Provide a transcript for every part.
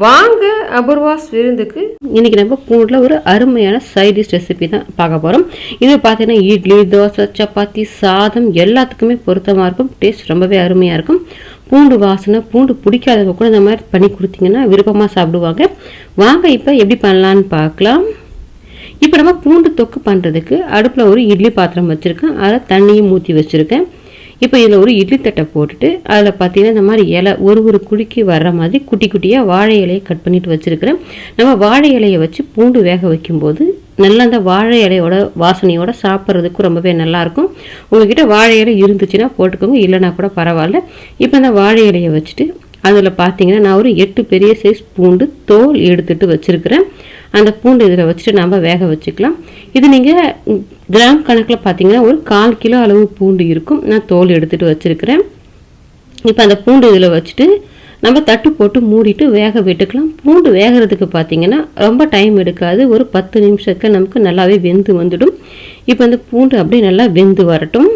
வாங்க அபூர்வாஸ் விருந்துக்கு. இன்னைக்கு நம்ம பூண்டில் ஒரு அருமையான சைட் டிஷ் ரெசிபி தான் பார்க்க போகிறோம் இது பார்த்தீங்கன்னா இட்லி தோசை சப்பாத்தி சாதம் எல்லாத்துக்குமே பொருத்தமாக இருக்கும். டேஸ்ட் ரொம்பவே அருமையாக இருக்கும். பூண்டு வாசனை பூண்டு பிடிக்காதவங்க கூட இந்த மாதிரி பண்ணி கொடுத்தீங்கன்னா விருப்பமாக சாப்பிடுவாங்க. வாங்க இப்போ எப்படி பண்ணலான்னு பார்க்கலாம். இப்போ நம்ம பூண்டு தொக்கு பண்ணுறதுக்கு அடுப்பில் ஒரு இட்லி பாத்திரம் வச்சுருக்கேன். அதில் தண்ணியும் ஊற்றி வச்சுருக்கேன். இப்போ இதில் ஒரு இட்லி தட்டை போட்டுட்டு அதில் பார்த்தீங்கன்னா இந்த மாதிரி இலை ஒரு ஒரு குலுக்கி வர்ற மாதிரி குட்டி குட்டியாக வாழை இலையை கட் பண்ணிட்டு வச்சுருக்கிறேன். நம்ம வாழை இலையை வச்சு பூண்டு வேக வைக்கும்போது நல்லா அந்த வாழை இலையோட வாசனையோட சாப்பிட்றதுக்கு ரொம்பவே நல்லாயிருக்கும் உங்ககிட்ட வாழை இலை இருந்துச்சுன்னா போட்டுக்கோங்க இல்லைனா கூட பரவாயில்ல. இப்போ அந்த வாழை இலையை வச்சுட்டு அதில் பார்த்தீங்கன்னா நான் ஒரு எட்டு பெரிய சைஸ் பூண்டு தோல் எடுத்துட்டு வச்சுருக்கிறேன். அந்த பூண்டு இதில் வச்சுட்டு நம்ம வேக வச்சுக்கலாம். இது நீங்கள் கிராம் கணக்கில் பார்த்தீங்கன்னா ஒரு கால் கிலோ அளவு பூண்டு இருக்கும். நான் தோல் எடுத்துகிட்டு வச்சுருக்கிறேன். இப்போ அந்த பூண்டு இதில் வச்சுட்டு நம்ம தட்டு போட்டு மூடிட்டு வேக விட்டுக்கலாம். பூண்டு வேகிறதுக்கு பார்த்தீங்கன்னா ரொம்ப டைம் எடுக்காது. ஒரு பத்து நிமிஷத்துக்கு நமக்கு நல்லாவே வெந்து வந்துடும். இப்போ அந்த பூண்டு அப்படியே நல்லா வெந்து வரட்டும்.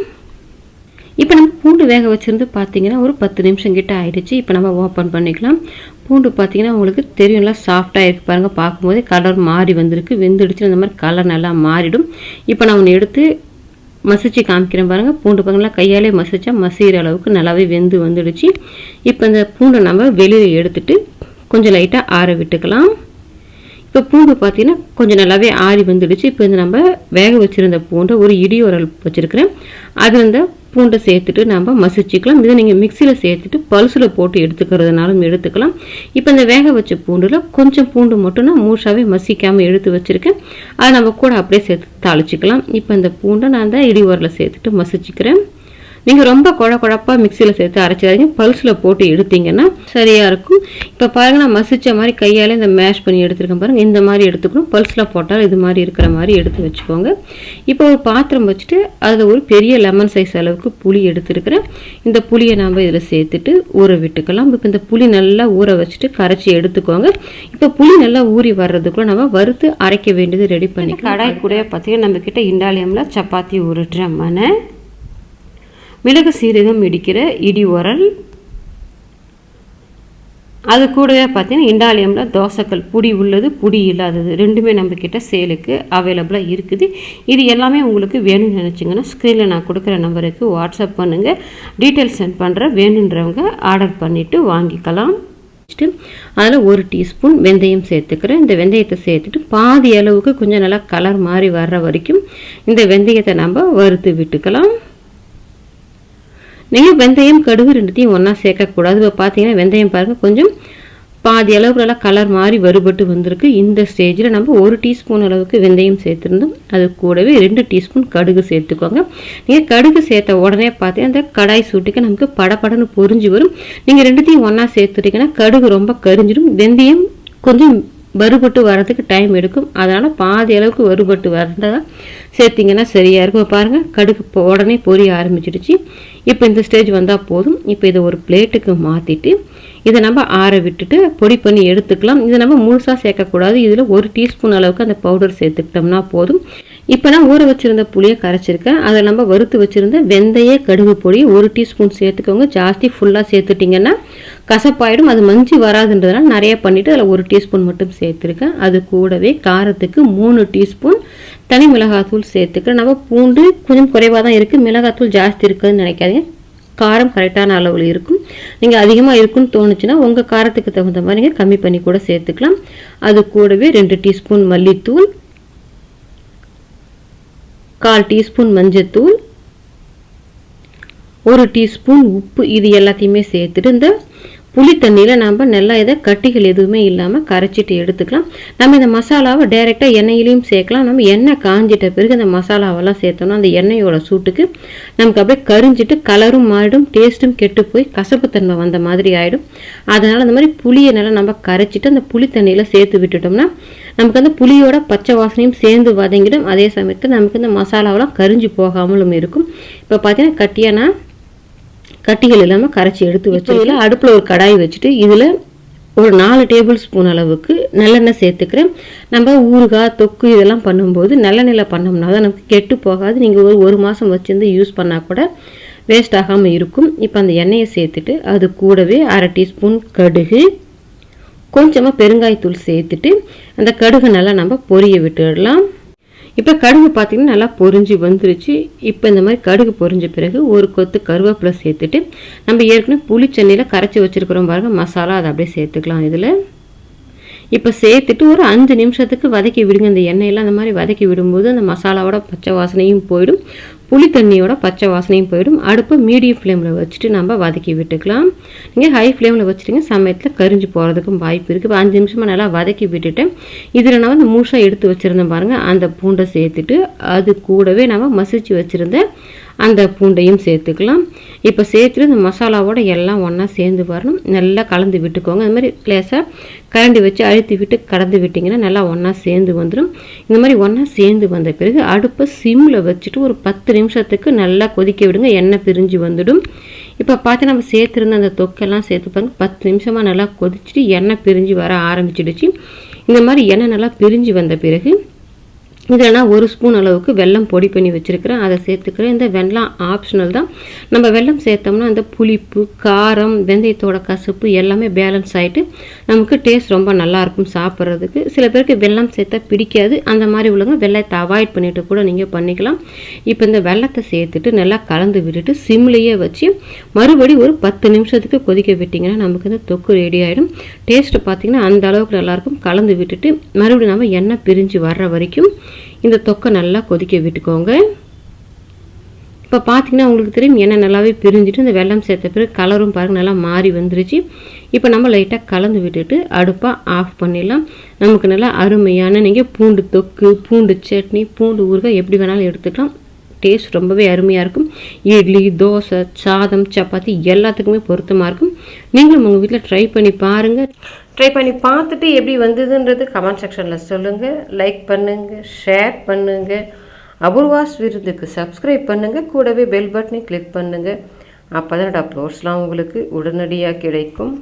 இப்போ நம்ம பூண்டு வேக வச்சுருந்து பார்த்தீங்கன்னா ஒரு பத்து நிமிஷம் கிட்ட ஆயிடுச்சு. இப்போ நம்ம ஓப்பன் பண்ணிக்கலாம். பூண்டு பார்த்திங்கன்னா உங்களுக்கு தெரியும்ல சாஃப்டாக இருக்கு பாருங்கள் பார்க்கும்போதே கலர் மாறி வந்திருக்கு. வெந்துடுச்சு அந்த மாதிரி கலர் நல்லா மாறிடும். இப்போ நான் ஒன்று எடுத்து மசிச்சு காமிக்கிறேன் பாருங்கள் பூண்டு பாருங்களா கையாலே மசிச்சா மசிகிற அளவுக்கு நல்லாவே வெந்து வந்துடுச்சு. இப்போ இந்த பூண்டை நம்ம வெளியில் எடுத்துட்டு கொஞ்சம் லைட்டாக ஆற விட்டுக்கலாம். இப்போ பூண்டு பார்த்தீங்கன்னா கொஞ்சம் நல்லாவே ஆறி வந்துடுச்சு. இப்போ இந்த நம்ம வேக வச்சுருந்த பூண்டை ஒரு இடி உரல் வச்சுருக்கிறேன். அது இந்த பூண்டை சேர்த்துட்டு நம்ம மசிச்சுக்கலாம். இதை நீங்கள் மிக்சியில் சேர்த்துட்டு பல்சில் போட்டு எடுத்துக்கிறதுனாலும் எடுத்துக்கலாம். இப்போ இந்த வேக வச்ச பூண்டில் கொஞ்சம் பூண்டு மட்டும் நான் மூஷாவே மசிக்காமல் எடுத்து வச்சுருக்கேன். அதை நம்ம கூட அப்படியே சேர்த்து தாளிச்சிக்கலாம். இப்போ இந்த பூண்டை நான் அந்த இடி உரலை சேர்த்துட்டு மசிச்சுக்கிறேன். நீங்கள் ரொம்ப குழ குழப்பாக மிக்சியில் சேர்த்து அரைச்சிடாதீங்க பல்ஸில் போட்டு எடுத்தீங்கன்னா சரியாக இருக்கும். இப்போ பாருங்கள் நான் மசிச்ச மாதிரி கையால் இந்த மேஷ் பண்ணி எடுத்துருக்கேன் பாருங்கள் இந்த மாதிரி எடுத்துக்கணும். பல்ஸில் போட்டால் இது மாதிரி இருக்கிற மாதிரி எடுத்து வச்சுக்கோங்க. இப்போ ஒரு பாத்திரம் வச்சுட்டு அதில் ஒரு பெரிய லெமன் சைஸ் அளவுக்கு புளி எடுத்துருக்கிறேன். இந்த புளியை நம்ம இதில் சேர்த்துட்டு ஊற விட்டுக்கலாம். இப்போ இந்த புளி நல்லா ஊற வச்சுட்டு கரைச்சி எடுத்துக்கோங்க. இப்போ புளி நல்லா ஊறி வர்றதுக்குள்ள நம்ம வறுத்து அரைக்க வேண்டியது ரெடி பண்ணி கடாய் கூட பார்த்தீங்கன்னா நம்ம கிட்ட இண்டாலியமில் சப்பாத்தி உருட்டுற மனை மிளகு சீரகம் இடிக்கிற இடி உரல். அது கூடவே பார்த்தீங்கன்னா இண்டாலியமில் தோசைக்கல் புடி உள்ளது புடி இல்லாதது. ரெண்டுமே நம்மக்கிட்ட சேலுக்கு அவைலபிளாக இருக்குது. இது எல்லாமே உங்களுக்கு வேணும்னு நினச்சிங்கன்னா ஸ்க்ரீனில் நான் கொடுக்குற நம்பருக்கு வாட்ஸ்அப் பண்ணுங்கள் டீட்டெயில்ஸ் சென்ட் பண்ணுற வேணுன்றவங்க ஆர்டர் பண்ணிவிட்டு வாங்கிக்கலாம். அதில் ஒரு டீஸ்பூன் வெந்தயம் சேர்த்துக்கிறேன். இந்த வெந்தயத்தை சேர்த்துட்டு பாதி அளவுக்கு கொஞ்சம் நல்லா கலர் மாதிரி வர்ற வரைக்கும் இந்த வெந்தயத்தை நம்ம வறுத்து விட்டுக்கலாம். நீங்கள் வெந்தயம் கடுகு ரெண்டுத்தையும் ஒன்றா சேர்க்கக்கூடாது. இப்போ பார்த்தீங்கன்னா வெந்தயம் பாருங்கள் கொஞ்சம் பாதி அளவுக்கு நல்லா கலர் மாதிரி வறுபட்டு வந்திருக்கு. இந்த ஸ்டேஜில் நம்ம ஒரு டீஸ்பூன் அளவுக்கு வெந்தயம் சேர்த்துருந்தோம். அது கூடவே ரெண்டு டீஸ்பூன் கடுகு சேர்த்துக்கோங்க. நீங்கள் கடுகு சேர்த்த உடனே பார்த்தீங்கன்னா அந்த கடாய் சூட்டுக்கு நமக்கு படப்படன்னு பொறிஞ்சு வரும். நீங்கள் ரெண்டுத்தையும் ஒன்றா சேர்த்துட்டீங்கன்னா கடுகு ரொம்ப கரிஞ்சிடும். வெந்தயம் கொஞ்சம் வறுபட்டு வர்றதுக்கு டைம் எடுக்கும். அதனால் பாதி அளவுக்கு வறுபட்டு வரதான் சேர்த்திங்கன்னா சரியாக இருக்கும். பாருங்கள் கடுகு உடனே பொரிய ஆரம்பிச்சிடுச்சு. இப்போ இந்த ஸ்டேஜ் வந்தால் போதும். இப்போ இதை ஒரு பிளேட்டுக்கு மாற்றிட்டு இதை நம்ம ஆற விட்டுட்டு பொடி பண்ணி எடுத்துக்கலாம். இதை நம்ம முழுசாக சேர்க்கக்கூடாது. இதில் ஒரு டீஸ்பூன் அளவுக்கு அந்த பவுடர் சேர்த்துக்கிட்டோம்னா போதும். இப்போ நான் ஊற வச்சுருந்த புளியை கரைச்சிருக்கேன். அதில் நம்ம வறுத்து வச்சுருந்த வெந்தய கடுகு பொடி ஒரு டீஸ்பூன் சேர்த்துக்கோங்க. ஜாஸ்தி ஃபுல்லாக சேர்த்துட்டிங்கன்னா கசப்பாயிடும். அது மஞ்சி வராதுன்றதுனால நிறைய பண்ணிவிட்டு அதில் ஒரு டீஸ்பூன் மட்டும் சேர்த்துருக்கேன். அது கூடவே காரத்துக்கு மூணு டீஸ்பூன் தனி மிளகாத்தூள் சேர்த்துக்கிறேன். நம்ம பூண்டு கொஞ்சம் குறைவாக தான் இருக்குது மிளகாத்தூள் ஜாஸ்தி இருக்குதுன்னு நினைக்காதீங்க. காரம் கரெக்டான அளவில் இருக்கும். நீங்கள் அதிகமாக இருக்குன்னு தோணுச்சுன்னா உங்கள் காரத்துக்கு தகுந்த மாதிரி நீங்கள் கம்மி பண்ணி கூட சேர்த்துக்கலாம். அது கூடவே ரெண்டு டீஸ்பூன் மல்லித்தூள் கால் டீஸ்பூன் மஞ்சத்தூள் ஒரு டீஸ்பூன் உப்பு இது எல்லாத்தையுமே சேர்த்துட்டு இந்த புளி தண்ணியில் நம்ம நல்லா இதை கட்டிகள் எதுவுமே இல்லாமல் கரைச்சிட்டு எடுத்துக்கலாம். நம்ம இந்த மசாலாவை டைரெக்டாக எண்ணெயிலையும் சேர்க்கலாம். நம்ம எண்ணெய் காஞ்சிட்ட பிறகு அந்த மசாலாவெல்லாம் சேர்த்தோம்னா அந்த எண்ணெயோட சூட்டுக்கு நமக்கு அப்படியே கரிஞ்சிட்டு கலரும் மாறிடும் டேஸ்ட்டும் கெட்டு போய் கசப்புத்தன்மை வந்த மாதிரி ஆகிடும் அதனால் அந்த மாதிரி புளியை நல்லா நம்ம கரைச்சிட்டு அந்த புளி தண்ணியில் சேர்த்து விட்டுட்டோம்னா நமக்கு அந்த புளியோட பச்சை வாசனையும் சேர்ந்து வதங்கிடும். அதே சமயத்தில் நமக்கு இந்த மசாலாவெல்லாம் கரிஞ்சு போகாமலும் இருக்கும். இப்போ பார்த்தீங்கன்னா கட்டியாக நான் கட்டிகள் இல்லாமல் கரைச்சி எடுத்து வச்சதில் அடுப்பில் ஒரு கடாய் வச்சுட்டு இதில் ஒரு நாலு டேபிள் ஸ்பூன் அளவுக்கு நல்லெண்ணெய் சேர்த்துக்கிறேன். நம்ம ஊறுகாய் தொக்கு இதெல்லாம் பண்ணும்போது நல்லெண்ணெயில் பண்ணோம்னா தான் நமக்கு கெட்டு போகாது. நீங்கள் ஒரு ஒரு மாதம் வச்சுருந்து யூஸ் பண்ணால் கூட வேஸ்ட் ஆகாமல் இருக்கும். இப்போ அந்த எண்ணெயை சேர்த்துட்டு அது கூடவே அரை டீஸ்பூன் கடுகு கொஞ்சமாக பெருங்காயத்தூள் சேர்த்துட்டு அந்த கடுகு நல்லா நம்ம பொரிய விட்டுடலாம். இப்போ கடுகு பார்த்திங்கன்னா நல்லா பொரிஞ்சு வந்துருச்சு. இப்போ இந்த மாதிரி கடுகு பொறிஞ்ச பிறகு ஒரு கொத்து கருவேப்பிலை சேர்த்துட்டு நம்ம ஏற்கனவே புளிச்செண்ணியில் கரைச்சி வச்சுருக்கிறோம் பாருங்க மசாலா அதை அப்படியே சேர்த்துக்கலாம் இதில். இப்போ சேர்த்துட்டு ஒரு அஞ்சு நிமிஷத்துக்கு வதக்கி விடுங்க. இந்த எண்ணெயெல்லாம் அந்த மாதிரி வதக்கி விடும்போது அந்த மசாலாவோட பச்சை வாசனையும் போயிடும். புளி தண்ணியோட பச்சை வாசனையும் போயிடும். அடுப்பை மீடியம் ஃப்ளேமில் வச்சுட்டு நம்ம வதக்கி விட்டுக்கலாம். நீங்கள் ஹை ஃப்ளேமில் வச்சுட்டிங்க சமயத்தில் கரிஞ்சு போகிறதுக்கும் வாய்ப்பு இருக்குது இப்போ அஞ்சு நிமிஷமாக நல்லா வதக்கி விட்டுட்டேன் இதில் நான் வந்து முழுசாக எடுத்து வச்சுருந்தேன் பாருங்கள் அந்த பூண்டை சேர்த்துட்டு அது கூடவே நம்ம மசிச்சு வச்சுருந்த அந்த பூண்டையும் சேர்த்துக்கலாம். இப்போ சேர்த்துட்டு இந்த மசாலாவோட எல்லாம் ஒன்றா சேர்ந்து வரணும். நல்லா கலந்து விட்டுக்கோங்க. அது மாதிரி லேசாக கரண்டி வச்சு அழுத்தி விட்டு கலந்து விட்டிங்கன்னா நல்லா ஒன்றா சேர்ந்து வந்துடும் இந்த மாதிரி ஒன்றா சேர்ந்து வந்த பிறகு அடுப்பை சிம்மில் வச்சுட்டு ஒரு பத்து நிமிஷத்துக்கு நல்லா கொதிக்க விடுங்க எண்ணெய் பிரிஞ்சு வந்துடும். இப்போ பார்த்து நம்ம சேர்த்துருந்த அந்த தொக்கெல்லாம் சேர்த்து பாருங்க பத்து நிமிஷமாக நல்லா கொதிச்சுட்டு எண்ணெய் பிரிஞ்சு வர ஆரம்பிச்சிடுச்சு. இந்த மாதிரி எண்ணெய் நல்லா பிரிஞ்சு வந்த பிறகு இதில் நான் ஒரு ஸ்பூன் அளவுக்கு வெல்லம் பொடி பண்ணி வச்சுருக்கிறேன். அதை சேர்த்துக்கிறேன். இந்த வெல்லம் ஆப்ஷனல் தான். நம்ம வெல்லம் சேர்த்தோம்னா அந்த புளிப்பு காரம் வெந்தயத்தோட கசப்பு எல்லாமே பேலன்ஸ் ஆகிட்டு நமக்கு டேஸ்ட் ரொம்ப நல்லாயிருக்கும் சாப்பிட்றதுக்கு. சில பேருக்கு வெல்லம் சேர்த்தா பிடிக்காது. அந்த மாதிரி உள்ளவங்க வெள்ளத்தை அவாய்ட் பண்ணிட்டு கூட நீங்கள் பண்ணிக்கலாம். இப்போ இந்த வெள்ளத்தை சேர்த்துட்டு நல்லா கலந்து விட்டுட்டு சிம்லேயே வச்சு மறுபடி ஒரு பத்து நிமிஷத்துக்கு கொதிக்க விட்டிங்கன்னா நமக்கு இந்த தொக்கு ரெடி ஆகிடும் டேஸ்ட்டு பார்த்திங்கன்னா அந்த அளவுக்கு நல்லாயிருக்கும் கலந்து விட்டுட்டு மறுபடியும் நம்ம எண்ணெய் பிரிஞ்சு வர்ற வரைக்கும் இந்த தொக்கை நல்லா கொதிக்க விட்டுக்கோங்க. இப்போ பார்த்தீங்கன்னா உங்களுக்கு தெரியும் எண்ணெய் நல்லாவே பிரிஞ்சுட்டு இந்த வெள்ளம் சேர்த்த பிறகு கலரும் பாருங்கள் நல்லா மாறி வந்துருச்சு. இப்போ நம்ம லைட்டாக கலந்து விட்டுட்டு அடுப்பாக ஆஃப் பண்ணிடலாம். நமக்கு நல்லா அருமையான நீங்கள் பூண்டு தொக்கு பூண்டு சட்னி பூண்டு ஊறுகாய் எப்படி வேணாலும் எடுத்துக்கலாம். டேஸ்ட் ரொம்பவே அருமையாக இருக்கும். இட்லி தோசை சாதம் சப்பாத்தி எல்லாத்துக்குமே பொருத்தமாக இருக்கும். நீங்களும் உங்கள் வீட்டில் ட்ரை பண்ணி பாருங்கள் ட்ரை பண்ணி பார்த்துட்டு எப்படி வந்ததுன்றது கமெண்ட் செக்ஷனில் சொல்லுங்கள் லைக் பண்ணுங்கள் ஷேர் பண்ணுங்கள் அபூர்வாஸ் விருதுக்கு சப்ஸ்கிரைப் பண்ணுங்கள் கூடவே பெல் பட்டனை கிளிக் பண்ணுங்கள் அப்போ தான் அப்லோட்ஸ்லாம் உங்களுக்கு உடனடியாக கிடைக்கும்.